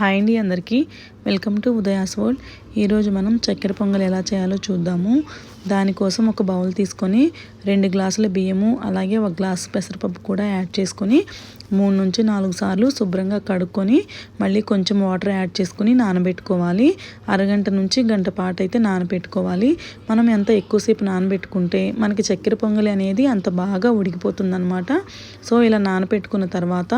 Hi అండి అందరికీ. Welcome to Udaya's world ఈరోజు మనం చక్కెర పొంగల్ ఎలా చేయాలో చూద్దాము. దానికోసం ఒక బౌల్ తీసుకొని రెండు గ్లాసుల బియ్యము అలాగే ఒక గ్లాస్ పెసరపప్పు కూడా యాడ్ చేసుకొని మూడు నుంచి నాలుగు సార్లు శుభ్రంగా కడుక్కొని మళ్ళీ కొంచెం వాటర్ యాడ్ చేసుకుని నానబెట్టుకోవాలి. అరగంట నుంచి గంట పాటు అయితే నానబెట్టుకోవాలి. మనం ఎంత ఎక్కువసేపు నానబెట్టుకుంటే మనకి చక్కెర పొంగలి అనేది అంత బాగా ఉడికిపోతుందనమాట సో ఇలా నానబెట్టుకున్న తర్వాత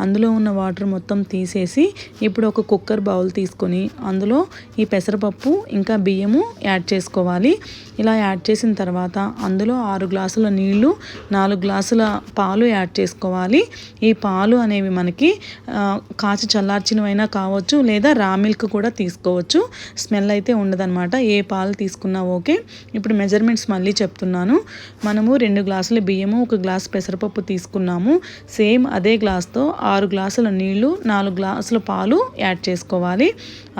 అందులో ఉన్న వాటర్ మొత్తం తీసేసి ఇప్పుడు ఒక కుక్కర్ బౌల్ తీసుకొని అందులో ఈ పెసరపప్పు ఇంకా బియ్యము యాడ్ చేసుకోవాలి. ఇలా యాడ్ చేసిన తర్వాత అందులో ఆరు గ్లాసుల నీళ్ళు నాలుగు గ్లాసుల పాలు యాడ్ చేసుకోవాలి. ఈ పాలు అనేవి మనకి కాచి చల్లార్చినవైనా కావచ్చు లేదా రా మిల్క్ కూడా తీసుకోవచ్చు. స్మెల్ అయితే ఉండదన్నమాట. ఏ పాలు తీసుకున్నా ఓకే. ఇప్పుడు మెజర్మెంట్స్ మళ్ళీ చెప్తున్నాను. మనము రెండు గ్లాసుల బియ్యము ఒక గ్లాస్ పెసరపప్పు తీసుకున్నాము. సేమ్ అదే గ్లాస్తో ఆరు గ్లాసుల నీళ్ళు నాలుగు గ్లాసుల పాలు యాడ్ చేసుకోవాలి.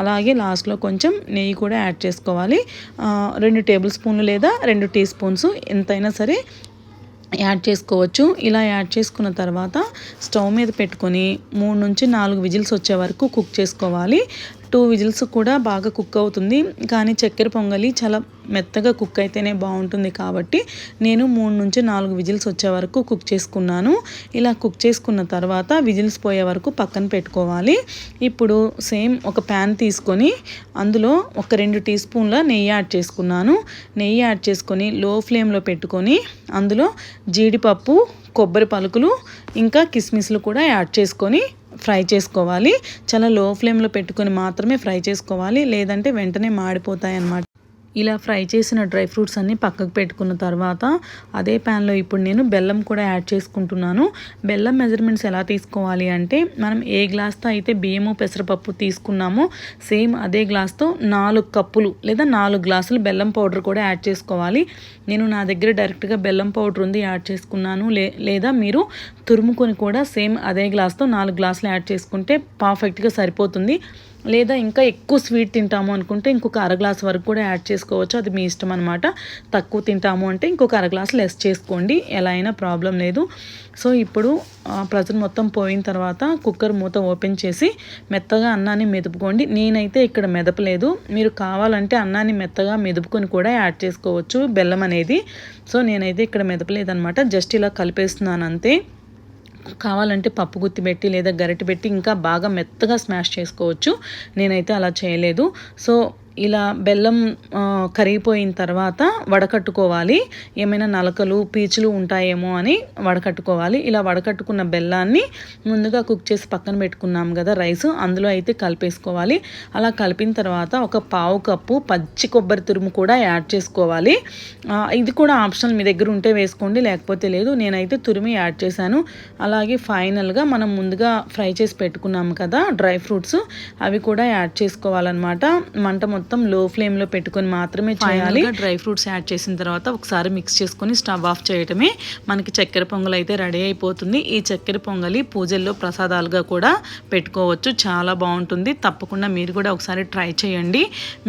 అలాగే లాస్ట్లో కొంచెం నెయ్యి కూడా యాడ్ చేసుకోవాలి. రెండు టేబుల్ స్పూన్లు లేదా రెండు టీ స్పూన్స్ ఎంతైనా సరే యాడ్ చేసుకోవచ్చు. ఇలా యాడ్ చేసుకున్న తర్వాత స్టవ్ మీద పెట్టుకొని మూడు నుంచి నాలుగు విజిల్స్ వచ్చే వరకు కుక్ చేసుకోవాలి. టూ విజిల్స్ కూడా బాగా కుక్ అవుతుంది. కానీ చక్కెర పొంగలి చాలా మెత్తగా కుక్ అయితేనే బాగుంటుంది కాబట్టి నేను మూడు నుంచి నాలుగు విజిల్స్ వచ్చే వరకు కుక్ చేసుకున్నాను. ఇలా కుక్ చేసుకున్న తర్వాత విజిల్స్ పోయే వరకు పక్కన పెట్టుకోవాలి. ఇప్పుడు సేమ్ ఒక ప్యాన్ తీసుకొని అందులో ఒక రెండు టీ స్పూన్ల నెయ్యి యాడ్ చేసుకున్నాను. నెయ్యి యాడ్ చేసుకొని లో ఫ్లేమ్లో పెట్టుకొని అందులో జీడిపప్పు కొబ్బరి పలుకులు ఇంకా కిస్మిస్లు కూడా యాడ్ చేసుకొని ఫ్రై చేసుకోవాలి. చాలా లో ఫ్లేమ్లో పెట్టుకొని మాత్రమే ఫ్రై చేసుకోవాలి. లేదంటే వెంటనే మాడిపోతాయి అన్నమాట ఇలా ఫ్రై చేసిన డ్రై ఫ్రూట్స్ అన్నీ పక్కకు పెట్టుకున్న తర్వాత అదే ప్యాన్లో ఇప్పుడు నేను బెల్లం కూడా యాడ్ చేసుకుంటున్నాను. బెల్లం మెజర్మెంట్స్ ఎలా తీసుకోవాలి అంటే మనం ఏ గ్లాస్తో అయితే బియ్యము పెసరపప్పు తీసుకున్నామో సేమ్ అదే గ్లాస్తో నాలుగు కప్పులు లేదా నాలుగు గ్లాసులు బెల్లం పౌడర్ కూడా యాడ్ చేసుకోవాలి. నేను నా దగ్గర డైరెక్ట్గా బెల్లం పౌడర్ ఉంది యాడ్ చేసుకున్నాను. లే లేదా మీరు తురుముకొని కూడా సేమ్ అదే గ్లాస్తో నాలుగు గ్లాసులు యాడ్ చేసుకుంటే పర్ఫెక్ట్గా సరిపోతుంది. లేదా ఇంకా ఎక్కువ స్వీట్ తింటాము అనుకుంటే ఇంకొక అర గ్లాస్ వరకు కూడా యాడ్ చేసుకోవచ్చు. అది మీ ఇష్టం అనమాట తక్కువ తింటాము అంటే ఇంకొక అర గ్లాస్ లెస్ చేసుకోండి. ఎలా అయినా ప్రాబ్లం లేదు. సో ఇప్పుడు ప్రెజర్ మొత్తం పోయిన తర్వాత కుక్కర్ మూత ఓపెన్ చేసి మెత్తగా అన్నాన్ని మెదుపుకోండి. నేనైతే ఇక్కడ మెదపలేదు. మీరు కావాలంటే అన్నాన్ని మెత్తగా మెదుపుకొని కూడా యాడ్ చేసుకోవచ్చు బెల్లం అనేది. సో నేనైతే ఇక్కడ మెదపలేదనమాట జస్ట్ ఇలా కలిపేస్తున్నాను అంతే కావాలంటే పప్పు గుత్తి పెట్టి లేదా గరిటె పెట్టి ఇంకా బాగా మెత్తగా స్మాష్ చేసుకోవచ్చు. నేనైతే అలా చేయలేదు. సో ఇలా బెల్లం కరిగిపోయిన తర్వాత వడకట్టుకోవాలి. ఏమైనా నలకలు పీచులు ఉంటాయేమో అని వడకట్టుకోవాలి. ఇలా వడకట్టుకున్న బెల్లాన్ని ముందుగా కుక్ చేసి పక్కన పెట్టుకున్నాం కదా రైస్ అందులో అయితే కలిపేసుకోవాలి. అలా కలిపిన తర్వాత ఒక పావు కప్పు పచ్చి కొబ్బరి తురుము కూడా యాడ్ చేసుకోవాలి. ఇది కూడా ఆప్షనల్ మీ దగ్గర ఉంటే వేసుకోండి లేకపోతే లేదు. నేనైతే తురిమి యాడ్ చేశాను. అలాగే ఫైనల్గా మనం ముందుగా ఫ్రై చేసి పెట్టుకున్నాము కదా డ్రై ఫ్రూట్స్ అవి కూడా యాడ్ చేసుకోవాలన్నమాట. మంట మొత్తం మొత్తం లో ఫ్లేమ్లో పెట్టుకొని మాత్రమే చేయాలి. డ్రై ఫ్రూట్స్ యాడ్ చేసిన తర్వాత ఒకసారి మిక్స్ చేసుకొని స్టవ్ ఆఫ్ చేయటమే మనకి చక్కెర పొంగల్ అయితే రెడీ అయిపోతుంది. ఈ చక్కెర పొంగలి పూజల్లో ప్రసాదాలుగా కూడా పెట్టుకోవచ్చు. చాలా బాగుంటుంది. తప్పకుండా మీరు కూడా ఒకసారి ట్రై చేయండి.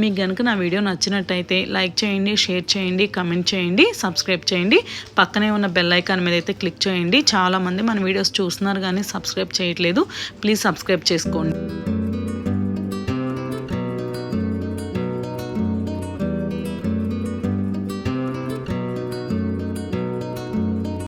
మీకు కనుక నా వీడియో నచ్చినట్టయితే లైక్ చేయండి షేర్ చేయండి కమెంట్ చేయండి సబ్స్క్రైబ్ చేయండి. పక్కనే ఉన్న బెల్ ఐకాన్ మీద అయితే క్లిక్ చేయండి. చాలామంది మన వీడియోస్ చూస్తున్నారు కానీ సబ్స్క్రైబ్ చేయట్లేదు. ప్లీజ్ సబ్స్క్రైబ్ చేసుకోండి.